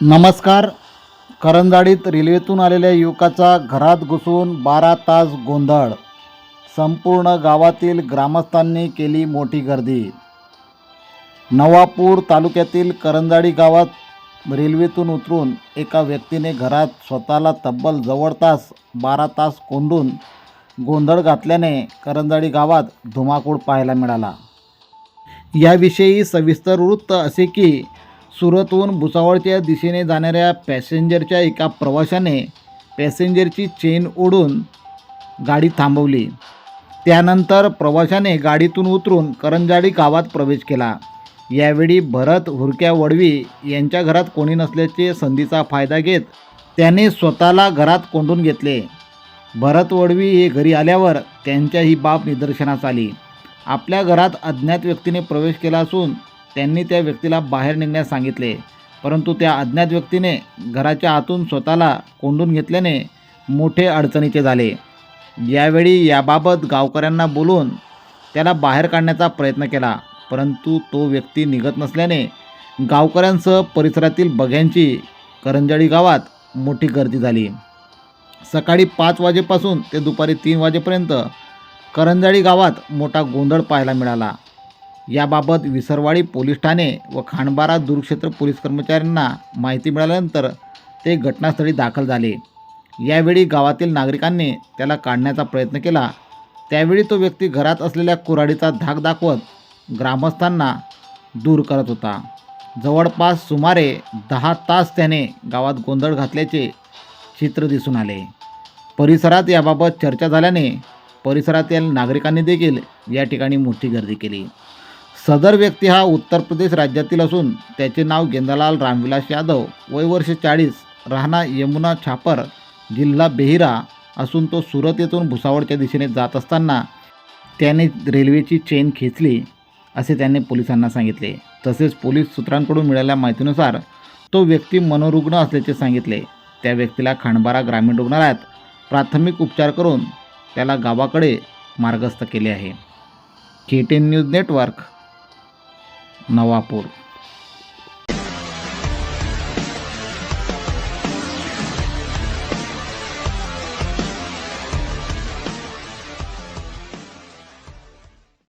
नमस्कार. करंजाडीत रेल्वेतून आलेल्या युवकाचा घरात घुसून बारा तास गोंधळ. संपूर्ण गावातील ग्रामस्थांनी केली मोठी गर्दी. नवापूर तालुक्यातील करंजाडी गावात रेल्वेतून उतरून एका व्यक्तीने घरात स्वतःला तब्बल जवळ तास बारा तास कोंडून गोंधळ घातल्याने करंजाडी गावात धुमाकूळ पाहायला मिळाला. याविषयी सविस्तर वृत्त असे की सुरतहून भुसावळच्या दिशेने जाणाऱ्या पॅसेंजरच्या एका प्रवाशाने पॅसेंजरची चेन ओढून गाडी थांबवली. त्यानंतर प्रवाशाने गाडीतून उतरून करंजाडी गावात प्रवेश केला. यावेळी भरत हुरक्या वडवी यांच्या घरात कोणी नसल्याचे संधीचा फायदा घेत त्याने स्वतःला घरात कोंडून घेतले. भरत वडवी हे घरी आल्यावर त्यांच्या ही बाब निदर्शनास आली. आपल्या घरात अज्ञात व्यक्तीने प्रवेश केला असून त्यांनी त्या व्यक्तीला बाहेर निघण्यास सांगितले. परंतु त्या अज्ञात व्यक्तीने घराच्या आतून स्वतःला कोंडून घेतल्याने मोठे अडचणीचे झाले. यावेळी याबाबत गावकऱ्यांना बोलून त्याला बाहेर काढण्याचा प्रयत्न केला. परंतु तो व्यक्ती निघत नसल्याने गावकऱ्यांसह परिसरातील बघ्यांची करंजाळी गावात मोठी गर्दी झाली. सकाळी पाच वाजेपासून ते दुपारी तीन वाजेपर्यंत करंजाळी गावात मोठा गोंधळ पाहायला मिळाला. याबाबत विसरवाडी पोलीस ठाणे व खांडबारा दूरक्षेत्र पोलीस कर्मचाऱ्यांना माहिती मिळाल्यानंतर ते घटनास्थळी दाखल झाले. यावेळी गावातील नागरिकांनी त्याला काढण्याचा प्रयत्न केला. त्यावेळी तो व्यक्ती घरात असलेल्या कुऱ्हाडीचा धाक दाखवत ग्रामस्थांना दूर करत होता. जवळपास सुमारे दहा तास त्याने गावात गोंधळ घातल्याचे चित्र दिसून आले. परिसरात याबाबत चर्चा झाल्याने परिसरातील नागरिकांनी देखील या ठिकाणी मोठी गर्दी केली. सदर व्यक्ती हा उत्तर प्रदेश राज्यातील असून त्याचे नाव गेंदालाल रामविलास यादव. वय वर्ष चाळीस. राहणा यमुना छापर जिल्हा बेहिरा असून तो सुरत येथून भुसावळच्या दिशेने जात असताना त्याने रेल्वेची चेन खेचली असे त्याने पोलिसांना सांगितले. तसेच पोलीस सूत्रांकडून मिळालेल्या माहितीनुसार तो व्यक्ती मनोरुग्ण असल्याचे सांगितले. त्या व्यक्तीला खांडबारा ग्रामीण रुग्णालयात प्राथमिक उपचार करून त्याला गावाकडे मार्गस्थ केले आहे. K T news network Navapur.